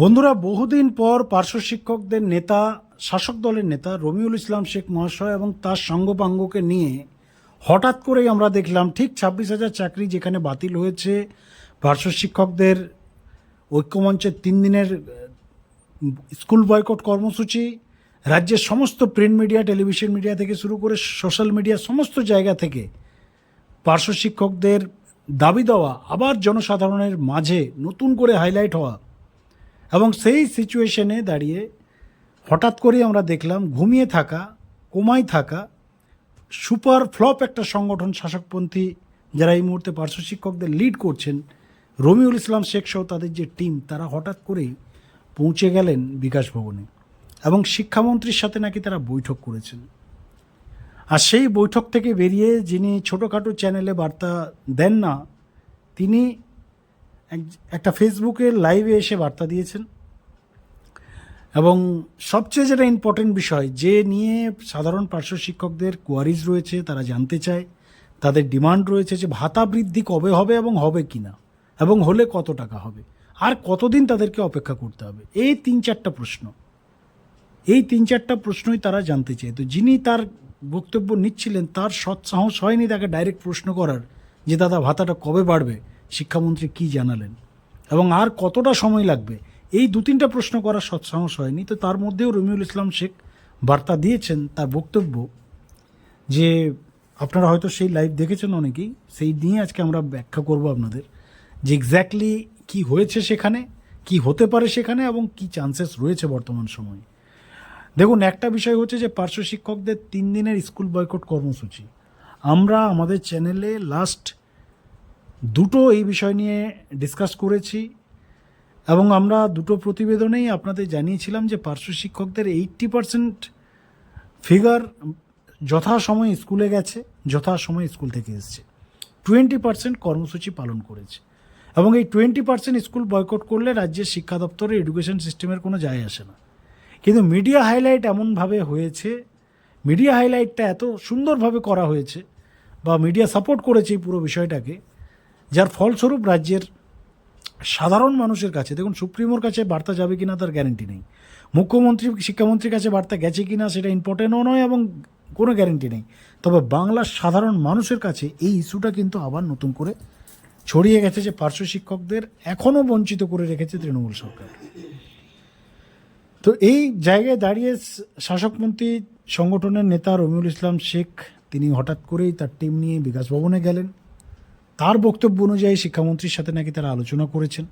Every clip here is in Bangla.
বন্ধুরা, বহুদিন পর পার্শ্ব শিক্ষকদের নেতা, শাসক দলের নেতা রমিউল ইসলাম শেখ মহাশয় এবং তার সঙ্গপাঙ্গকে নিয়ে হঠাৎ করেই আমরা দেখলাম ঠিক ছাব্বিশ হাজার চাকরি যেখানে বাতিল হয়েছে, পার্শ্ব শিক্ষকদের ঐক্যমঞ্চের তিন দিনের স্কুল বয়কট কর্মসূচি, রাজ্যের সমস্ত প্রিন্ট মিডিয়া, টেলিভিশন মিডিয়া থেকে শুরু করে সোশ্যাল মিডিয়া সমস্ত জায়গা থেকে পার্শ্ব শিক্ষকদের দাবি দেওয়া, আবার জনসাধারণের মাঝে নতুন করে হাইলাইট হওয়া এবং সেই সিচুয়েশনে দাঁড়িয়ে হঠাৎ করে আমরা দেখলাম ঘুমিয়ে থাকা, কোমায় থাকা সুপার ফ্লপ একটা সংগঠন শাসকপন্থী যারা এই মুহূর্তে পার্শ্ব শিক্ষকদের লিড করছেন, রমিউল ইসলাম শেখ সহ তাদের যে টিম তারা হঠাৎ করেই পৌঁছে গেলেন বিকাশ ভবনে এবং শিক্ষামন্ত্রীর সাথে নাকি তারা বৈঠক করেছেন। আর সেই বৈঠক থেকে বেরিয়ে যিনি ছোটোখাটো চ্যানেলে বার্তা দেন না, তিনি একটা ফেসবুকে লাইভে এসে বার্তা দিয়েছেন। এবং সবচেয়ে যেটা ইম্পর্টেন্ট বিষয়, যে নিয়ে সাধারণ পার্শ্ব শিক্ষকদের কোয়ারিজ রয়েছে, তারা জানতে চায়, তাদের ডিমান্ড রয়েছে যে ভাতা বৃদ্ধি কবে হবে এবং হবে কি না এবং হলে কত টাকা হবে, আর কতদিন তাদেরকে অপেক্ষা করতে হবে, এই তিন চারটা প্রশ্ন। এই তিন চারটা প্রশ্নই তারা জানতে চায়। তো যিনি তার বক্তব্য নিচ্ছিলেন, তার সৎসাহস হয়নি তাকে ডাইরেক্ট প্রশ্ন করার, যে দাদা ভাতাটা কবে বাড়বে শিক্ষামন্ত্রী কি জানালেন? এবং আর কতটা সময় লাগবে? এই দু তিনটা প্রশ্ন করার সৎসাহস হয়নি, তো তার মধ্যেও রমিউল ইসলাম শেখ বার্তা দিয়েছেন তার বক্তব্য যে আপনারা হয়তো সেই লাইভ দেখেছেন অনেকেই, সেই নিয়ে আজকে আমরা ব্যাখ্যা করব আপনাদের যে এক্স্যাক্টলি কি হয়েছে সেখানে, কি হতে পারে সেখানে এবং কি চান্সেস রয়েছে বর্তমান সময়ে। দেখুন, একটা বিষয় হচ্ছে যে পার্শ্ব শিক্ষকদের তিন দিনের স্কুল বয়কট কর্মসূচি। আমরা আমাদের চ্যানেলে লাস্ট দুটো এই বিষয় নিয়ে ডিসকাস করেছি এবং আমরা দুটো প্রতিবেদনেই আপনাদের জানিয়েছিলাম যে পার্শ্ব শিক্ষকদের এইট্টি পার্সেন্ট ফিগার যথাসময়ে স্কুলে গেছে, যথাসময়ে স্কুল থেকে এসছে। টোয়েন্টি পার্সেন্ট কর্মসূচি পালন করেছে এবং এই টোয়েন্টি পার্সেন্ট স্কুল বয়কট করলে রাজ্যের শিক্ষা দপ্তরের এডুকেশন সিস্টেমের কোনো যায় আসে না। কিন্তু মিডিয়া হাইলাইট এমনভাবে হয়েছে মিডিয়া হাইলাইটটা এত সুন্দরভাবে করা হয়েছে বা মিডিয়া সাপোর্ট করেছে এই পুরো বিষয়টাকে যার ফলস্বরূপ রাজ্যের সাধারণ মানুষের কাছে, দেখুন, সুপ্রিমোর কাছে বার্তা যাবে কিনা তার গ্যারেন্টি নেই। মুখ্যমন্ত্রী, শিক্ষামন্ত্রীর কাছে বার্তা গেছে কিনা সেটা ইম্পর্টেন্টও নয় এবং কোনো গ্যারেন্টি নেই। তবে বাংলার সাধারণ মানুষের কাছে এই ইস্যুটা কিন্তু আবার নতুন করে ছড়িয়ে গেছে যে পার্শ্ব শিক্ষকদের এখনও বঞ্চিত করে রেখেছে তৃণমূল সরকার। তো এই জায়গায় দাঁড়িয়ে শাসকমন্ত্রী সংগঠনের নেতা রমিউল ইসলাম শেখ, তিনি হঠাৎ করেই তার টিম নিয়ে বিকাশ ভবনে গেলেন। তার বক্তব্য অনুযায়ী শিক্ষামন্ত্রীর সাথে নাকি তারা আলোচনা করেছেন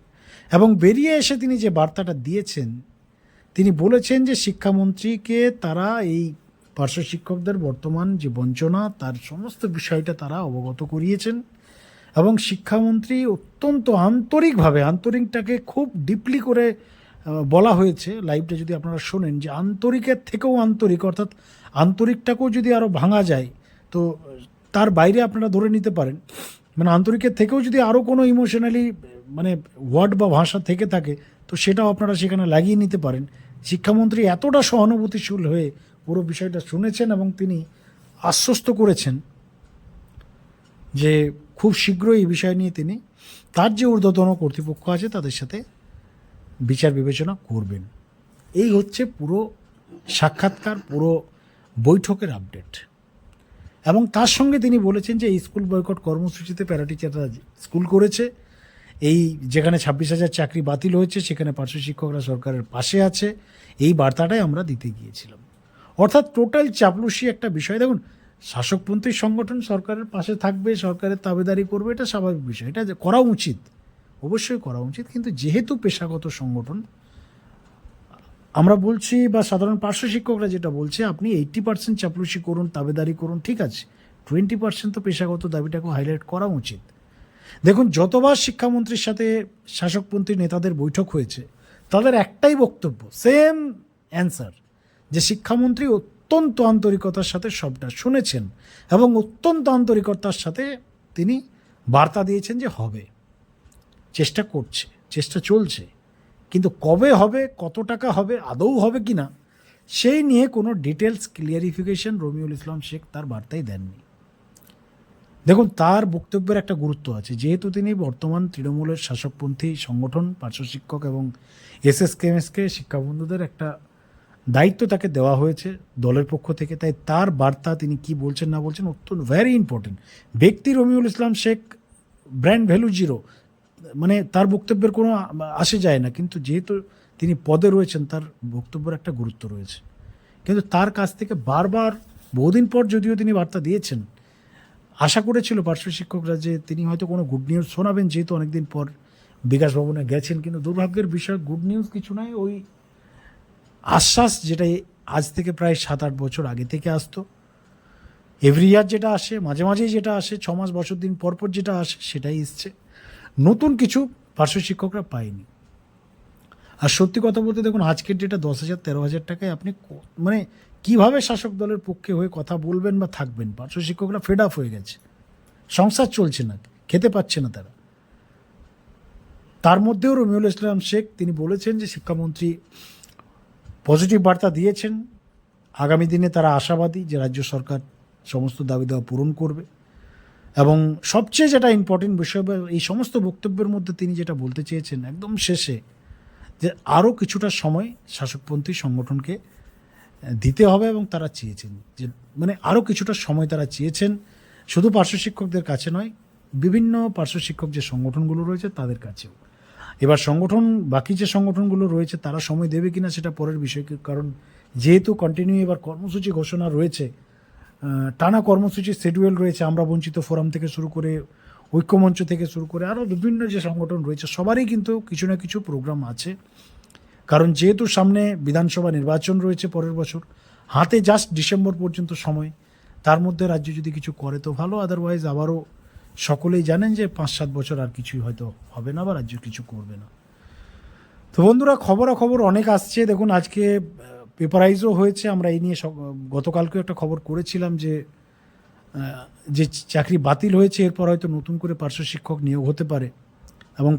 এবং বেরিয়ে এসে তিনি যে বার্তাটা দিয়েছেন, তিনি বলেছেন যে শিক্ষামন্ত্রীকে তারা এই পার্শ্ব শিক্ষকদের বর্তমান যে বঞ্চনা, তার সমস্ত বিষয়টা তারা অবগত করিয়েছেন এবং শিক্ষামন্ত্রী অত্যন্ত আন্তরিকভাবে, আন্তরিকটাকে খুব ডিপলি করে বলা হয়েছে। লাইভটা যদি আপনারা শোনেন যে আন্তরিকের থেকেও আন্তরিক, অর্থাৎ আন্তরিকটাকেও যদি আরও ভাঙা যায়, তো তার বাইরে আপনারা ধরে নিতে পারেন। মানে আন্তরিকের থেকেও যদি আরও কোনো ইমোশনালি মানে ওয়ার্ড বা ভাষা থেকে থাকে, তো সেটাও আপনারা সেখানে লাগিয়ে নিতে পারেন। শিক্ষামন্ত্রী এতটা সহানুভূতিশীল হয়ে পুরো বিষয়টা শুনেছেন এবং তিনি আশ্বস্ত করেছেন যে খুব শীঘ্রই এই বিষয় নিয়ে তিনি তার যে ঊর্ধ্বতন কর্তৃপক্ষ আছে তাদের সাথে বিচার বিবেচনা করবেন। এই হচ্ছে পুরো সাক্ষাৎকার, পুরো বৈঠকের আপডেট এবং তার সঙ্গে তিনি বলেছেন যে স্কুল বয়কট কর্মসূচিতে প্যারাটিচাররা স্কুল করেছে। এই যেখানে ছাব্বিশ হাজার চাকরি বাতিল হয়েছে, সেখানে পার্শ্ব শিক্ষকরা সরকারের পাশে আছে। এই বার্তাটাই আমরা দিতে গিয়েছিলাম। অর্থাৎ টোটাল চাপলুসি একটা বিষয়। দেখুন, শাসকপন্থী সংগঠন সরকারের পাশে থাকবে, সরকারের তাবেদারি করবে, এটা স্বাভাবিক বিষয়। এটা করা উচিত, অবশ্যই করা উচিত। কিন্তু যেহেতু পেশাগত সংগঠন আমরা বলছি বা সাধারণ পার্শ্ব শিক্ষকরা যেটা বলছে, আপনি এইট্টি পার্সেন্ট চাপলুসি করুন, তাবেদারি করুন, ঠিক আছে। টোয়েন্টি পার্সেন্ট তো পেশাগত দাবিটাকে হাইলাইট করা উচিত। দেখুন, যতবার শিক্ষামন্ত্রীর সাথে শাসকপন্থী নেতাদের বৈঠক হয়েছে, তাদের একটাই বক্তব্য সেম অ্যান্সার যে শিক্ষামন্ত্রী অত্যন্ত আন্তরিকতার সাথে সবটা শুনেছেন এবং অত্যন্ত আন্তরিকতার সাথে তিনি বার্তা দিয়েছেন যে হবে। চেষ্টা করছে, চেষ্টা চলছে। কিন্তু কবে হবে, কত টাকা হবে, আদৌ হবে কি না, সেই নিয়ে কোনো ডিটেলস ক্লিয়ারিফিকেশন রমিউল ইসলাম শেখ তার বার্তায় দেননি। দেখুন, তার বক্তব্যের একটা গুরুত্ব আছে। যেহেতু তিনি বর্তমান তৃণমূলের শাসকপন্থী সংগঠন পার্শ্বশিক্ষক এবং পার্শ্ব শিক্ষক এবং এসএসকেএমএসকে শিক্ষাবন্ধুদের একটা দায়িত্ব তাকে দেওয়া হয়েছে দলের পক্ষ থেকে, তাই তার বার্তা তিনি কি বলছেন না বলছেন অত্যন্ত ভ্যারি ইম্পর্টেন্ট ব্যক্তি Ramiul Islam Sheikh brand value zero মানে তার বক্তব্যের কোনো আসে যায় না। কিন্তু যেহেতু তিনি পদে রয়েছেন, তার বক্তব্যের একটা গুরুত্ব রয়েছে। কিন্তু তার কাছ থেকে বারবার, বহুদিন পর যদিও তিনি বার্তা দিয়েছেন, আশা করেছিল পার্শ্ব শিক্ষকরা যে তিনি হয়তো কোনো গুড নিউজ শোনাবেন, যেহেতু অনেকদিন পর বিকাশ ভবনে গেছেন। কিন্তু দুর্ভাগ্যের বিষয় গুড নিউজ কিছু নয় ওই আশ্বাস যেটা আজ থেকে প্রায় সাত আট বছর আগে থেকে আসতো। এভরি ইয়ার যেটা আসে, মাঝে মাঝেই যেটা আসে ছ মাস বছর দিন পর পর যেটা আসে, সেটাই এসছে। নতুন কিছু পার্শ্ব শিক্ষকরা পায়নি। আর সত্যি কথা বলতে দেখুন, আজকের ডেটা দশ হাজার, তেরো হাজার টাকায় আপনি মানে কীভাবে শাসক দলের পক্ষে হয়ে কথা বলবেন বা থাকবেন? পার্শ্ব শিক্ষকরা ফেড আপ হয়ে গেছে। সংসার চলছে না, খেতে পাচ্ছে না তারা। তার মধ্যেও রমিউল ইসলাম শেখ, তিনি বলেছেন যে শিক্ষামন্ত্রী পজিটিভ বার্তা দিয়েছেন। আগামী দিনে তারা আশাবাদী যে রাজ্য সরকার সমস্ত দাবি দেওয়া পূরণ করবে। এবং সবচেয়ে যেটা ইম্পর্টেন্ট বিষয় এই সমস্ত বক্তব্যের মধ্যে তিনি যেটা বলতে চেয়েছেন একদম শেষে, যে আরও কিছুটা সময় শাসকপন্থী সংগঠনকে দিতে হবে এবং তারা চেয়েছেন। যে মানে আরও কিছুটা সময় তারা চেয়েছেন, শুধু পার্শ্ব শিক্ষকদের কাছে নয়, বিভিন্ন পার্শ্ব শিক্ষক যে সংগঠনগুলো রয়েছে তাদের কাছেও। এবার সংগঠন, বাকি যে সংগঠনগুলো রয়েছে তারা সময় দেবে কিনা সেটা পরের বিষয়, কারণ যেহেতু কন্টিনিউ এবার কর্মসূচি ঘোষণা রয়েছে টানা কর্মসূচি শিডিউল রয়েছে, আমরা বঞ্চিত ফোরাম থেকে শুরু করে, ঐক্যমঞ্চ থেকে শুরু করে আরও বিভিন্ন যে সংগঠন রয়েছে, সবারই কিন্তু কিছু না কিছু প্রোগ্রাম আছে। কারণ যেহেতু সামনে বিধানসভা নির্বাচন রয়েছে পরের বছর, হাতে জাস্ট ডিসেম্বর পর্যন্ত সময়, তার মধ্যে রাজ্য যদি কিছু করে, তো ভালো আদারওয়াইজ আবারও সকলেই জানেন যে পাঁচ সাত বছর আর কিছুই হয়তো হবে না বা রাজ্য কিছু করবে না। তো বন্ধুরা, খবরাখবর অনেক আসছে। দেখুন, আজকে পেপারাইজও হয়েছে, আমরা এই নিয়ে গতকালকেও একটা খবর করেছিলাম যে যে চাকরি বাতিল হয়েছে, এরপর হয়তো নতুন করে পার্শ্ব শিক্ষক নিয়োগ হতে পারে এবং